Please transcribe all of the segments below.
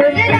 Yeah.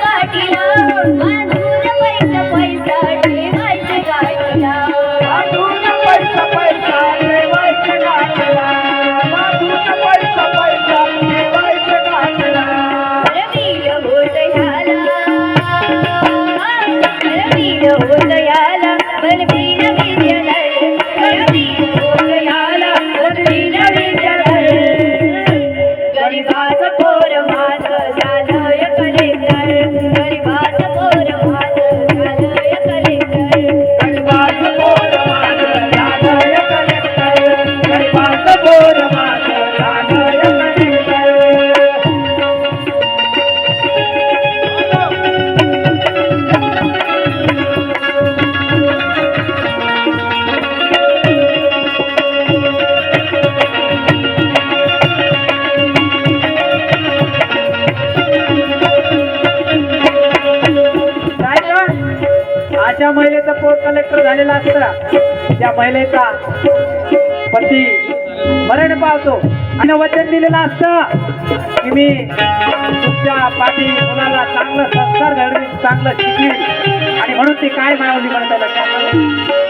nós a é ज्या महिलेचा port collector झालेला असता त्या महिलेचा पती मरण पावतो. आणि वचन दिलेलं असतं की मी तुमच्या पाठी मुलाला चांगलं संस्कार घडवीन चांगलं शिकवीन. आणि म्हणून ती काय मावली म्हणतात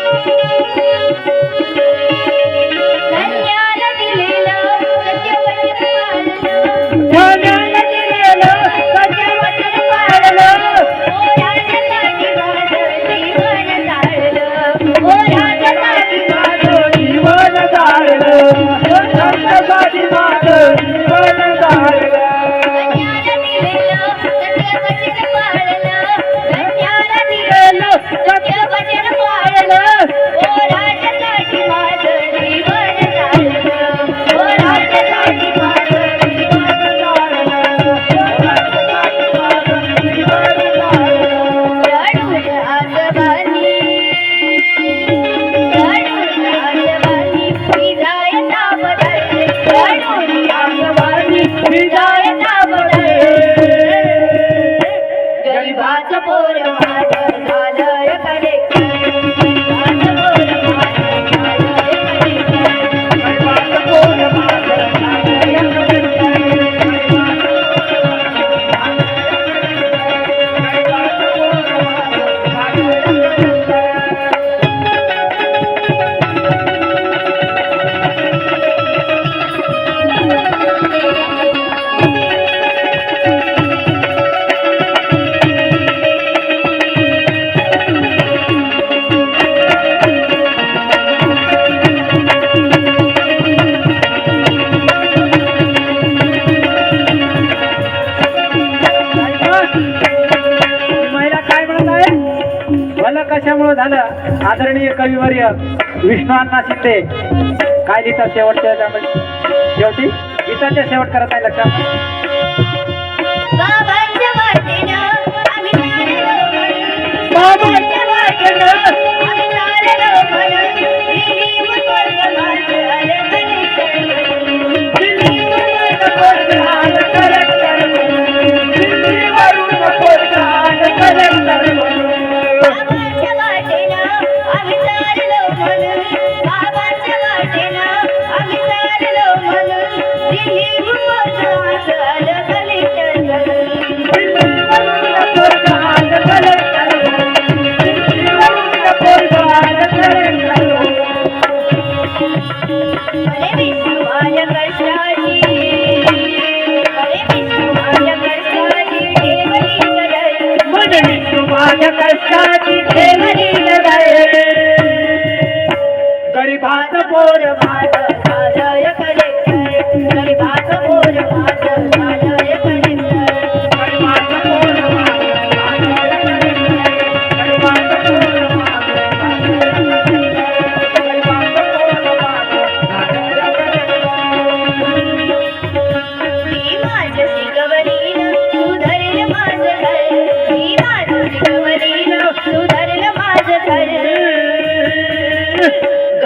Happy birthday. झालं. आदरणीय कविवर्य विष्णुअण्णा शिंदे काय लिहिता शेवटच्या त्यामध्ये शेवटी? गीताच्या शेवट करत आहे लक्षात. भजन सजी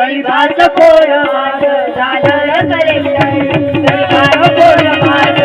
गरीबाचं पोर माझं झालं कलेक्टर गरीबाचं पोर माझं